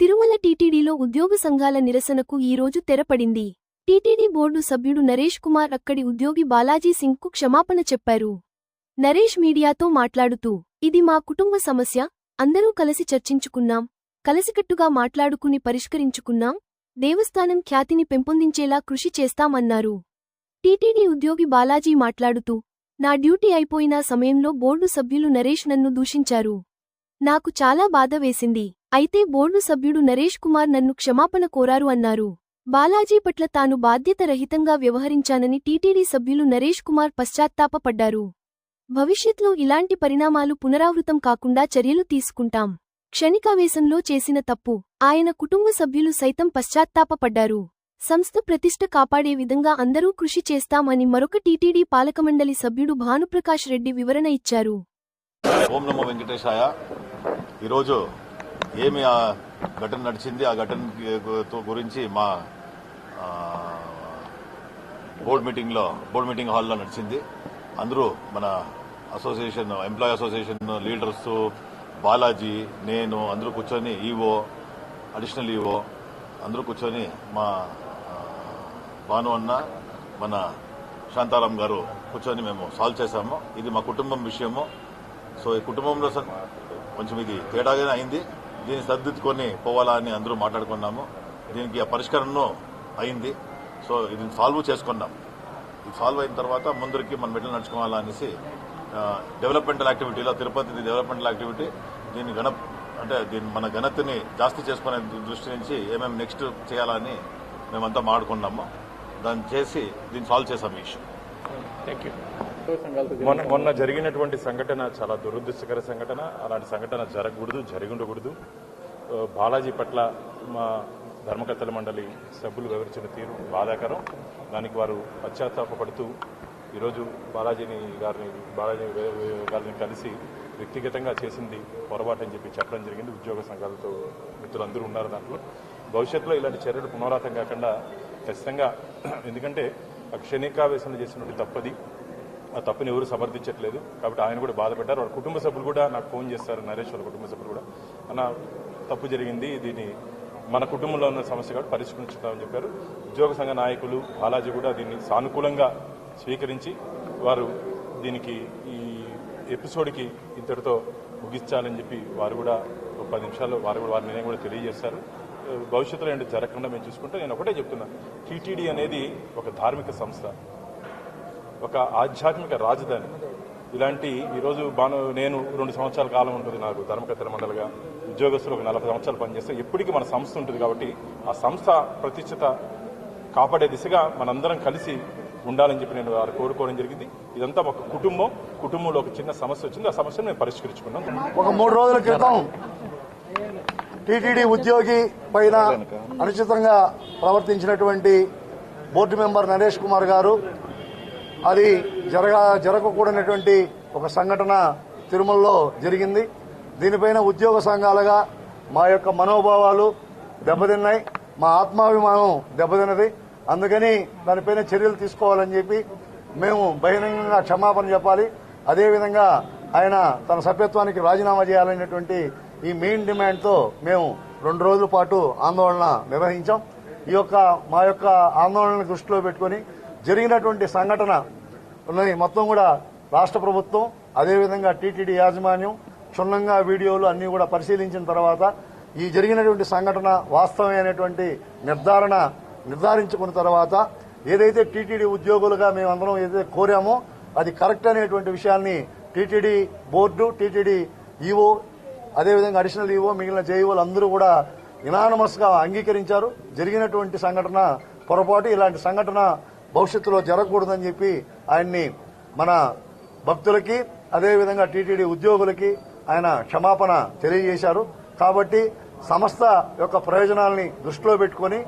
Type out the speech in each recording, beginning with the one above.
తిరుమల టీటీడీలో ఉద్యోగ సంఘాల నిరసనకు ఈ రోజు తెరపడింది. టీటీడీ బోర్డు సభ్యుడు నరేష్ కుమార్ అక్కడి ఉద్యోగి బాలాజీ సింగ్కు క్షమాపణ చెప్పారు. నరేష్ మీడియాతో మాట్లాడుతూ ఇది మా కుటుంబ సమస్య అందరూ కలిసి చర్చించుకున్నాం కలిసికట్టుగా మాట్లాడుకుని పరిష్కరించుకున్నాం దేవస్థానం ఖ్యాతిని పెంపొందించేలా కృషి చేస్తామన్నారు. టీటీడీ ఉద్యోగి బాలాజీ మాట్లాడుతూ నా డ్యూటీ అయిపోయిన సమయంలో బోర్డు సభ్యులు నరేష్ నన్ను దూషించారు. నాకు చాలా బాధ వేసింది. అయితే బోర్డు సభ్యుడు నరేష్ కుమార్ నన్ను క్షమాపణ కోరారు అన్నారు. బాలాజీ పట్ల తాను బాధ్యతరహితంగా వ్యవహరించానని టీటీడీ సభ్యులు నరేష్ కుమార్ పశ్చాత్తాపపడ్డారు. భవిష్యత్లో ఇలాంటి పరిణామాలు పునరావృతం కాకుండా చర్యలు తీసుకుంటాం. క్షణికావేశంలో చేసిన తప్పు ఆయన కుటుంబ సభ్యులు సైతం పశ్చాత్తాపపడ్డారు. సంస్థ ప్రతిష్ట కాపాడే విధంగా అందరూ కృషి చేస్తామని మరొక టీటీడీ పాలకమండలి సభ్యుడు భానుప్రకాష్ రెడ్డి వివరణ ఇచ్చారు. ఓం నమో వెంకటేశాయ. ఈరోజు ఏమి ఆ ఘటన నడిచింది? ఆ ఘటన గురించి మా బోర్డు మీటింగ్లో బోర్డు మీటింగ్ హాల్లో నడిచింది. అందరూ మన association employee association leaders Balaji నేను అందరూ కూర్చొని ఈవో అడిషనల్ ఈవో అందరూ కూర్చొని మా భాను అన్న మన శాంతారాం గారు కూర్చొని మేము సాల్వ్ చేశాము. ఇది మా కుటుంబం విషయము. సో ఈ కుటుంబంలో స- కొంచెం ఇది తేడాగానే అయింది. దీన్ని సర్దిద్దుకొని పోవాలా అని అందరూ మాట్లాడుకున్నాము. దీనికి ఆ పరిష్కరణను అయింది. సో ఇది సాల్వ్ చేసుకున్నాం. సాల్వ్ అయిన తర్వాత ముందరికి మనం ఎట్లా నడుచుకోవాలా అనేసి ఆ, డెవలప్మెంటల్ యాక్టివిటీలో తిరుపతి డెవలప్మెంటల్ యాక్టివిటీ దీన్ని గణ అంటే దీన్ని మన ఘనతని జాస్తి చేసుకునే దృష్టి నుంచి ఏమేమి నెక్స్ట్ చేయాలని మేమంతా మాట్లాడుకున్నాము దాన్ని చేసి దీన్ని సాల్వ్ చేసాం ఈ ఇష్యూ మొన్న మొన్న జరిగినటువంటి సంఘటన చాలా దురదృష్టకర సంఘటన. అలాంటి సంఘటన జరగకూడదు జరిగి ఉండకూడదు. బాలాజీ పట్ల మా ధర్మకర్తల మండలి సభ్యులు వివరించిన తీరు బాధాకరం. దానికి వారు పశ్చాత్తాపడుతూ ఈరోజు బాలాజీని గారిని బాలాజీ గారిని కలిసి వ్యక్తిగతంగా చేసింది పొరపాటు అని చెప్పి చెప్పడం జరిగింది. ఉద్యోగ సంఘాలతో మిత్రులందరూ ఉన్నారు దాంట్లో. భవిష్యత్తులో ఇలాంటి చర్యలు పునరావృతం కాకుండా ఖచ్చితంగా ఎందుకంటే ఆ చేసినటువంటి తప్పది ఆ తప్పుని ఎవరు సమర్థించట్లేదు. కాబట్టి ఆయన కూడా బాధపడ్డారు. వాళ్ళ కుటుంబ సభ్యులు కూడా నాకు ఫోన్ చేస్తారు నరేష్ వాళ్ళ కుటుంబ సభ్యులు కూడా. అన్న తప్పు జరిగింది దీన్ని మన కుటుంబంలో ఉన్న సమస్య కాబట్టి పరిష్కరించుతామని చెప్పారు. ఉద్యోగ సంఘ నాయకులు బాలాజీ కూడా దీన్ని సానుకూలంగా స్వీకరించి వారు దీనికి ఈ ఎపిసోడ్కి ఇంతటితో ముగించాలని చెప్పి వారు కూడా ఒక పది నిమిషాల్లో వారు కూడా వారి నిర్ణయం కూడా తెలియజేస్తారు భవిష్యత్తులో ఏంటి జరగకుండా మేము చూసుకుంటే నేను ఒకటే చెప్తున్నా. టీటీడీ అనేది ఒక ధార్మిక సంస్థ ఒక ఆధ్యాత్మిక రాజధాని. ఇలాంటి ఈరోజు బాను నేను రెండు సంవత్సరాల కాలం ఉంటుంది నాకు ధర్మకర్తల మండలిగా. ఉద్యోగస్తులు ఒక నలభై సంవత్సరాలు పనిచేస్తే ఎప్పటికీ మన సంస్థ ఉంటుంది కాబట్టి ఆ సంస్థ ప్రతిష్టత కాపాడే దిశగా మనందరం కలిసి ఉండాలని చెప్పి నేను వారు కోరుకోవడం జరిగింది. ఇదంతా ఒక కుటుంబం. కుటుంబంలో ఒక చిన్న సమస్య వచ్చింది. ఆ సమస్యను మేము పరిష్కరించుకున్నాం. ఒక మూడు రోజుల క్రితం టీటీడీ ఉద్యోగి పైన అనుచితంగా ప్రవర్తించినటువంటి బోర్డు మెంబర్ నరేష్ కుమార్ గారు అది జరగ జరగకూడనటువంటి ఒక సంఘటన తిరుమలలో జరిగింది. దీనిపైన ఉద్యోగ సంఘాలుగా మా యొక్క మనోభావాలు దెబ్బతిన్నాయి. మా ఆత్మాభిమానం దెబ్బతిన్నది. అందుకని దానిపైన చర్యలు తీసుకోవాలని చెప్పి మేము బహిరంగంగా క్షమాపణ చెప్పాలి. అదేవిధంగా ఆయన తన సభ్యత్వానికి రాజీనామా చేయాలనేటువంటి ఈ మెయిన్ డిమాండ్తో మేము రెండు రోజుల పాటు ఆందోళన నిర్వహించాం. ఈ యొక్క మా యొక్క ఆందోళనను దృష్టిలో పెట్టుకుని జరిగినటువంటి సంఘటన మొత్తం కూడా రాష్ట్ర ప్రభుత్వం అదేవిధంగా టీటీడీ యాజమాన్యం క్షుణ్ణంగా వీడియోలు అన్ని కూడా పరిశీలించిన తర్వాత ఈ జరిగినటువంటి సంఘటన వాస్తవమైనటువంటి నిర్ధారణ నిర్ధారించుకున్న తర్వాత ఏదైతే టీటీడీ ఉద్యోగులుగా మేమందరం ఏదైతే కోరామో అది కరెక్ట్ అనేటువంటి విషయాన్ని టీటీడీ బోర్డు టీటీడీ ఈవో అదేవిధంగా అడిషనల్ ఈవో మిగిలిన జేఈఓలు అందరూ కూడా ఇనానమస్గా అంగీకరించారు. జరిగినటువంటి సంఘటన పొరపాటు ఇలాంటి సంఘటన భవిష్యత్తులో జరగకూడదని చెప్పి ఆయన్ని మన భక్తులకి అదేవిధంగా టీటీడీ ఉద్యోగులకి ఆయన క్షమాపణ తెలియజేశారు. కాబట్టి సంస్థ యొక్క ప్రయోజనాల్ని దృష్టిలో పెట్టుకుని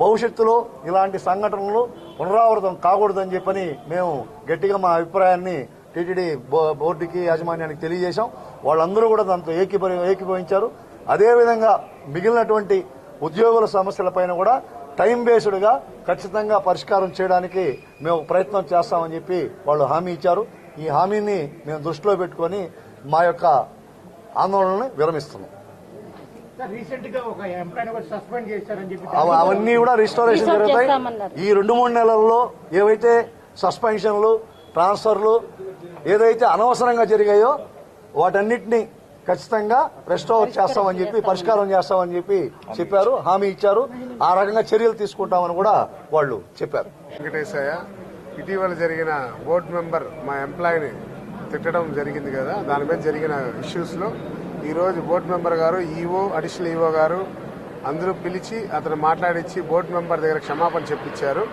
భవిష్యత్తులో ఇలాంటి సంఘటనలు పునరావృతం కాకూడదని చెప్పని మేము గట్టిగా మా అభిప్రాయాన్ని టీటీడీ బోర్డుకి యాజమాన్యానికి తెలియజేశాం. వాళ్ళందరూ కూడా దాంతో ఏకీభవి ఏకీభవించారు. అదేవిధంగా మిగిలినటువంటి ఉద్యోగుల సమస్యలపైన కూడా టైం బేస్డ్గా ఖచ్చితంగా పరిష్కారం చేయడానికి మేము ప్రయత్నం చేస్తామని చెప్పి వాళ్ళు హామీ ఇచ్చారు. ఈ హామీని మేము దృష్టిలో పెట్టుకొని మా యొక్క ఆందోళనని విరమిస్తున్నాం. రీసెంట్గా ఒక ఎంప్లాయ్ కూడా సస్పెండ్ చేశారని చెప్పి అవ- అవన్నీ కూడా రిస్టోరేషన్ జరుగుతాయి. ఈ రెండు మూడు నెలల్లో ఏవైతే సస్పెన్షన్లు ట్రాన్స్ఫర్లు ఏదైతే అనవసరంగా జరిగాయో వాటన్నిటిని ఖచ్చితంగా రెస్టోర్ చేస్తామని చెప్పి పరిష్కారం చేస్తామని చెప్పి చెప్పారు హామీ ఇచ్చారు. ఆ రకంగా చర్యలు తీసుకుంటామని కూడా వాళ్ళు చెప్పారు. వెంకటేశయ్య ఇటీవల జరిగిన బోర్డు మెంబర్ మా ఎంప్లాయీని తిట్టడం జరిగింది కదా దాని మీద జరిగిన ఇష్యూస్లో ఈరోజు బోర్డు మెంబర్ గారు ఈఓ అడిషనల్ ఈఓ గారు అందరూ పిలిచి అతను మాట్లాడించి బోర్డు మెంబర్ దగ్గర క్షమాపణ చెప్పించారు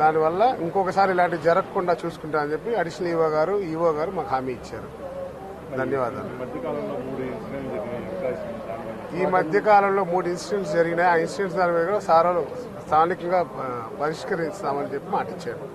దానివల్ల ఇంకొకసారి ఇలాంటివి జరగకుండా చూసుకుంటా అని చెప్పి అడిషనల్ ఈఓ గారు ఈఓ గారు మాకు హామీ ఇచ్చారు. ధన్యవాదాలు. ఈ మధ్య కాలంలో మూడు ఇన్సిడెంట్స్ జరిగినాయి. ఆ ఇన్సిడెంట్స్ దాని మీద కూడా సార్ స్థానికంగా పరిష్కరిస్తామని చెప్పి మాట ఇచ్చారు